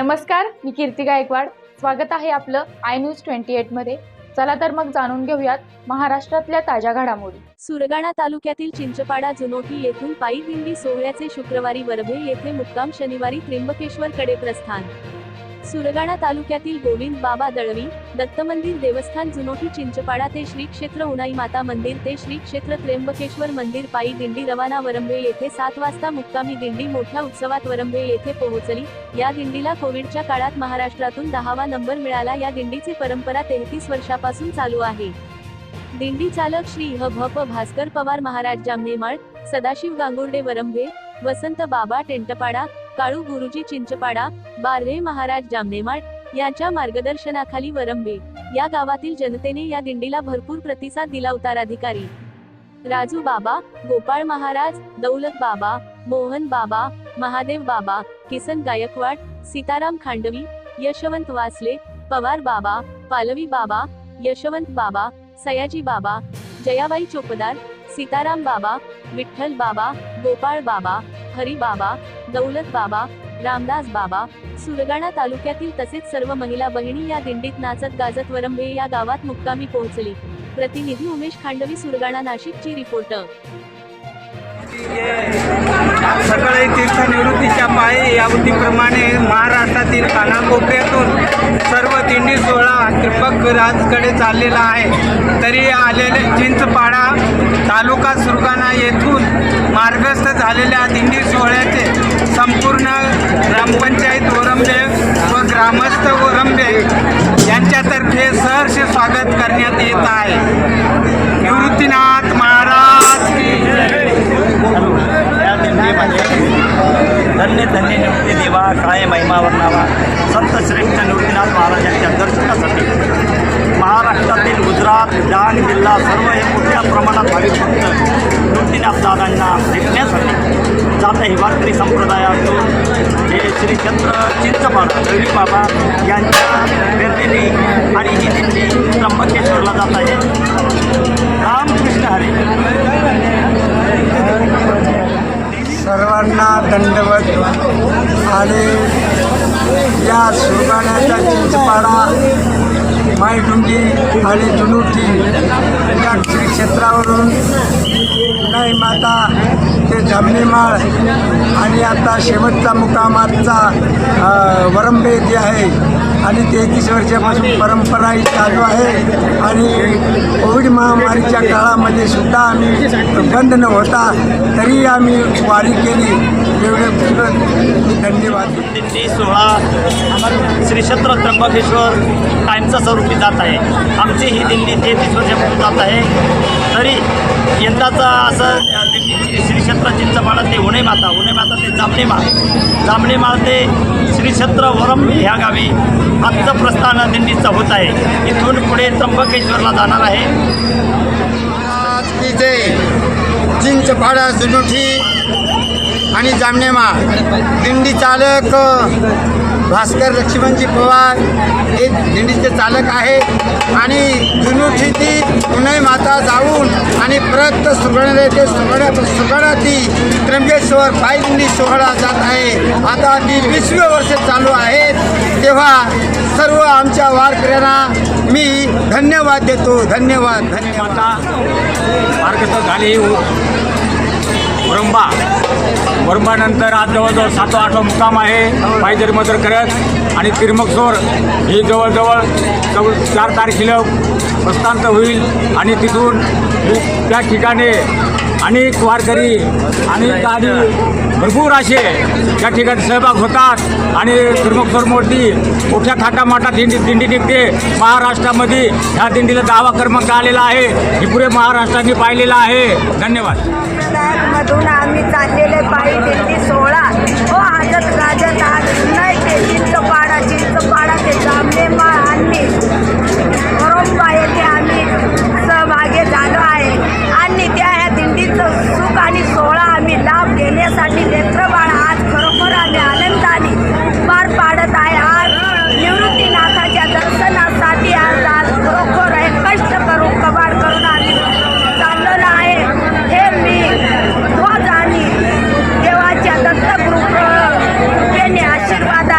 नमस्कार मी कीर्ती गायकवाड. स्वागत आहे आपलं आय न्यूज ट्वेंटी एटमध्ये चला तर मग जाणून घेऊयात महाराष्ट्रातल्या ताज्या घडामोडी. सुरगाणा तालुक्यातील चिंचपाडा जुनोटी येथून पायी दिंडी सोहळ्याचे शुक्रवारी वरभे येथे मुक्काम शनिवारी त्र्यंबकेश्वर कडे प्रस्थान. सुरगाणा तालुक्यातील गोविंद बाबा दळवी दत्त मंदिर देवस्थान जुनोटी चिंचपाडा ते श्री क्षेत्र उनाई माता मंदिर ते श्री क्षेत्र त्र्यंबकेश्वर मंदिर पायी दिंडी रवाना वरंबे येथे सात वाजता मुक्कामी दिंडी मोठ्या उत्सवात वरंबे येथे पोहोचली. या दिंडीला कोविडच्या काळात महाराष्ट्रातून दहावा नंबर मिळाला. या दिंडीची परंपरा तेहतीस वर्षापासून चालू आहे. दिंडी चालक श्री ह भ प भास्कर पवार महाराज जामनेमाळ सदाशिव गांगुर्डे वरंभे वसंत बाबा टेंटपाडा काळू गुरुजी चिंचपाडा बार्हे महाराज जामनेमाट यांच्या मार्गदर्शनाखाली वरंबे या गावातील जनतेने या दिंडीला भरपूर प्रतिसाद दिला उत्तराधिकारी राजू बाबा गोपाळ महाराज दौलत बाबा मोहन बाबा महादेव बाबा किसन गायकवाड सीताराम खांडवी यशवंत वासले पवार बाबा पालवी बाबा यशवंत बाबा सयाजी बाबा जयाबाई चोपदार सीताराम बाबा विठ्ठल बाबा गोपाळ बाबा हरी बाबा दौलत बाबा रामदास बाबा सुरगाणा तालुक्यातील तसेच सर्व महिला बहिणी या दिंडीत नाचत गाजत वरंबे या गावात मुक्कामी पोहोचली. प्रतिनिधी उमेश खांडवी सुरगाणा नाशिकची रिपोर्टर. सकाळी तीर्थनिवृत्तीच्या पायी यावतीप्रमाणे महाराष्ट्रातील कानाकोपऱ्यातून सर्व दिंडी सोहळा त्रिपक राजकडे चाललेला आहे. तरी आलेले चिंचपाडा तालुका सुरगाणा येथून मार्गस्थ झालेल्या दिंडी सोहळ्याचे संपूर्ण ग्रामपंचायत ओरंबे व ग्रामस्थ ओरंबे यांच्यातर्फे सहर्ष स्वागत करण्यात येत आहे. निवृत्तीनाथ महाराज या धन्य धन्य निवृत्ती देवा काय महिमा वर्णावा संत श्रेष्ठ निवृत्तीनाथ महाराजांच्या दर्शनासाठी. महाराष्ट्रातील गुजरात डांग जिल्हा सर्व हे मोठ्या प्रमाणात भाविक भक्त निवृत्तीनाथ दादांना भेटण्यासाठी जात हिवात्री संप्रदायातून हे श्री चंद्र चिंचपाडा रवी बाबा यांच्या प्रेरणेने आणि ही दिंडी त्र्यंबकेश्वरला जात आहे. रामकृष्ण हरे. सर्वांना दंडवत आणि या सुरगाण्याचा चिंचपाडा मायडुंगी आणि जुनुटी या श्री क्षेत्रावरून नाही माता ते जमनीमाळ आणि आता शेवटचा मुकामाचा अ, वरंबे जे आहे आणि तेहतीस वर्षापासून परंपरा ही चालू आहे आणि कोविड महामारीच्या काळामध्ये सुद्धा आम्ही बंद न होता तरी आम्ही वारी केली. एवढे धन्यवाद. दिंडी सोहळा श्री क्षेत्र त्र्यंबकेश्वर कायमचा स्वरूपी जात आहे. आमची ही दिंडी तेहतीस वर्षापासून जात आहे. तरी यंदाचा असं दिंडीची श्री क्षेत्र चिंचपाडा ते उणे माता उणे माता ते जामणेमाळ जामणेमाळ ते श्री क्षेत्र वरम ह्या गावी आजचं प्रस्थान दिंडीचं होत आहे. इथून पुढे त्र्यंबकेश्वरला जाणार आहे. जय चिंचपाडा जुनुठी आणि जामनेमा दिंडी चालक भास्कर लक्ष्मणजी पवार हे दिंडीचे चालक आहे आणि जुनुठीती पुणे माता जाऊन आणि परत सुगण ते सुगण सुगणाती त्र्यंबेश्वर पाय दिंडी सोहळा जात आहे. आता ती वीसवे वर्ष चालू आहेत तेव्हा सर्व आमच्या वारकऱ्यांना मी धन्यवाद देतो. धन्यवाद धन्यवाद. मार्ग मार्गस्थ झाली वरंबा वरंबानंतर आज जवळजवळ सातो आठवा मुक्काम आहे. पायदरी मदर करत आणि तिरमकसोर ही जवळजवळ चौ चार तारखेला प्रस्थांत होईल आणि तिथून त्या ठिकाणी अनेक वारकरी आणि गाडी भरपूर असे त्या ठिकाणी सहभाग होतात आणि तिरमकसोर मूर्ती मोठ्या थाटामाटात दिंडी दिंडी निघते. महाराष्ट्रामध्ये ह्या दिंडीला दहावा क्रमांक आलेला आहे? हे पुरे महाराष्ट्राने पाहिलेला आहे. धन्यवाद. मधून आम्ही चाललेले पायी दिंडी सोहळा